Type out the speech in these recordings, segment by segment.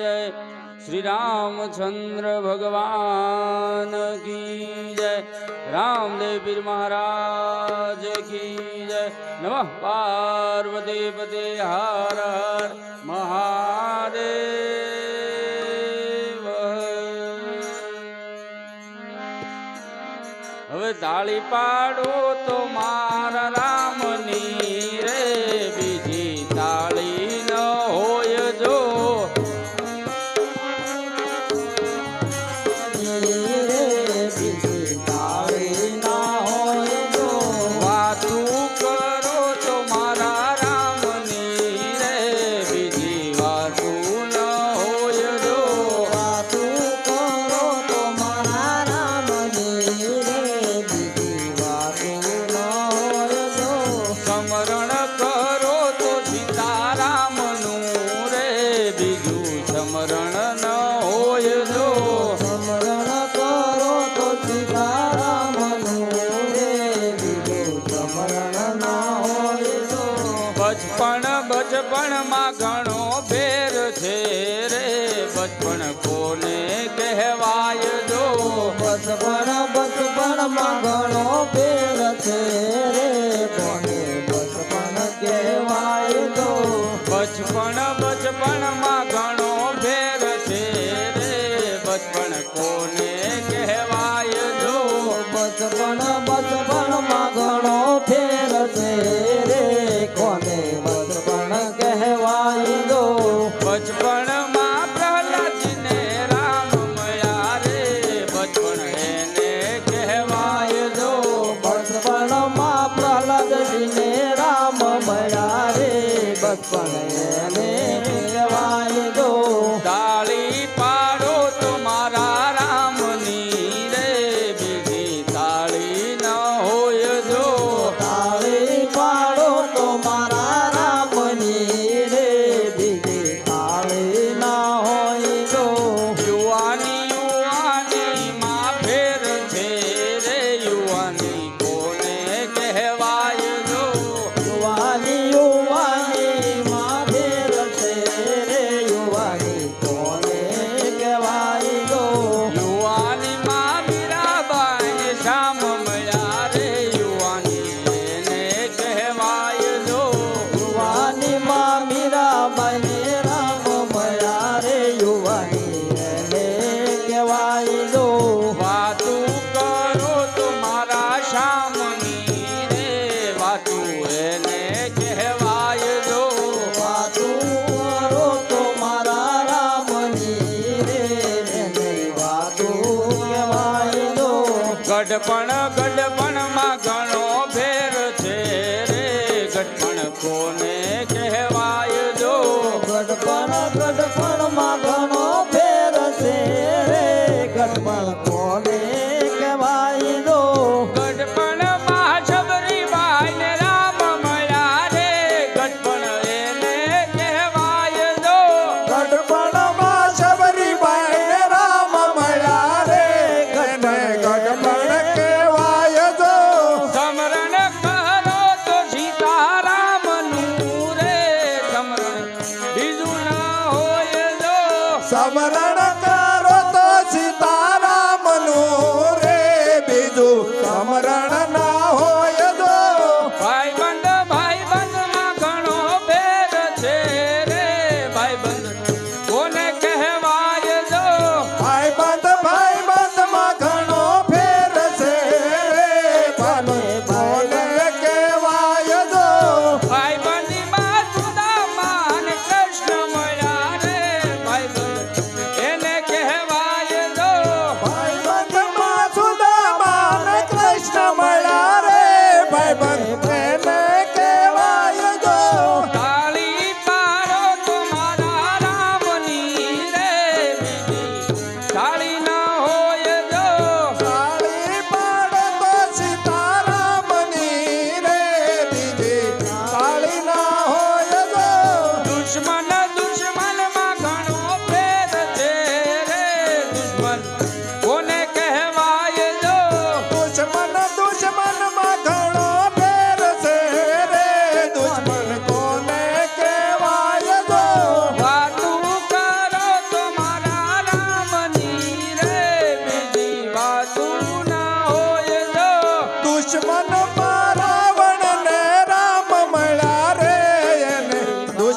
જય શ્રી રામચંદ્ર ભગવાન કી જય. રામદેવ પીર મહારાજ કી જય. નમઃ પાર્વતી પતે હર હર મહાદેવ. હવે તાળી પાડો તો મારા பகையனே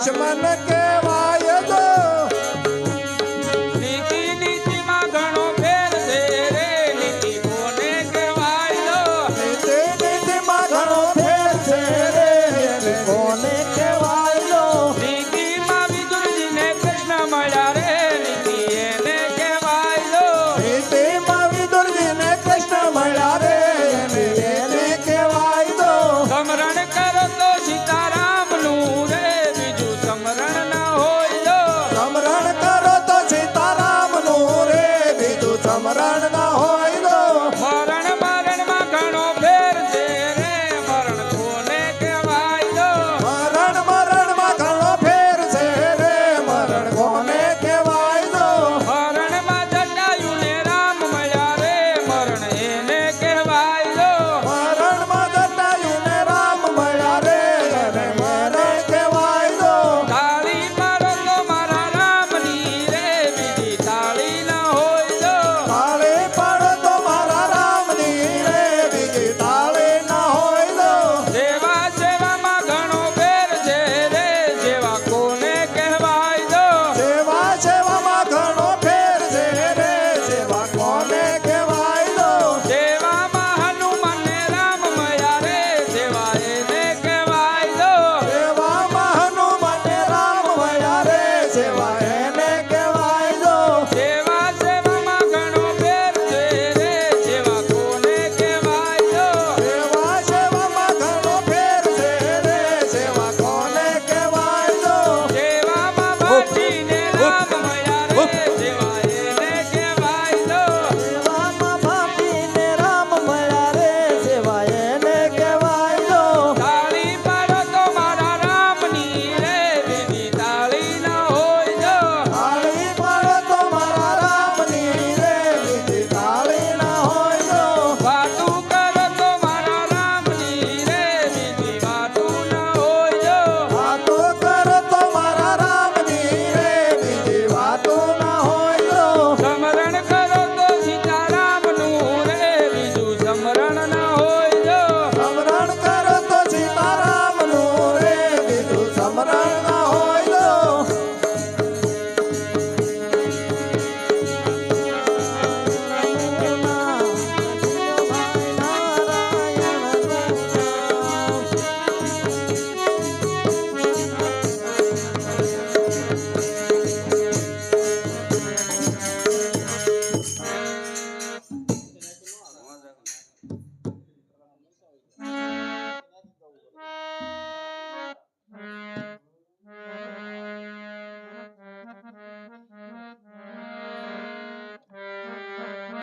दुश्मन के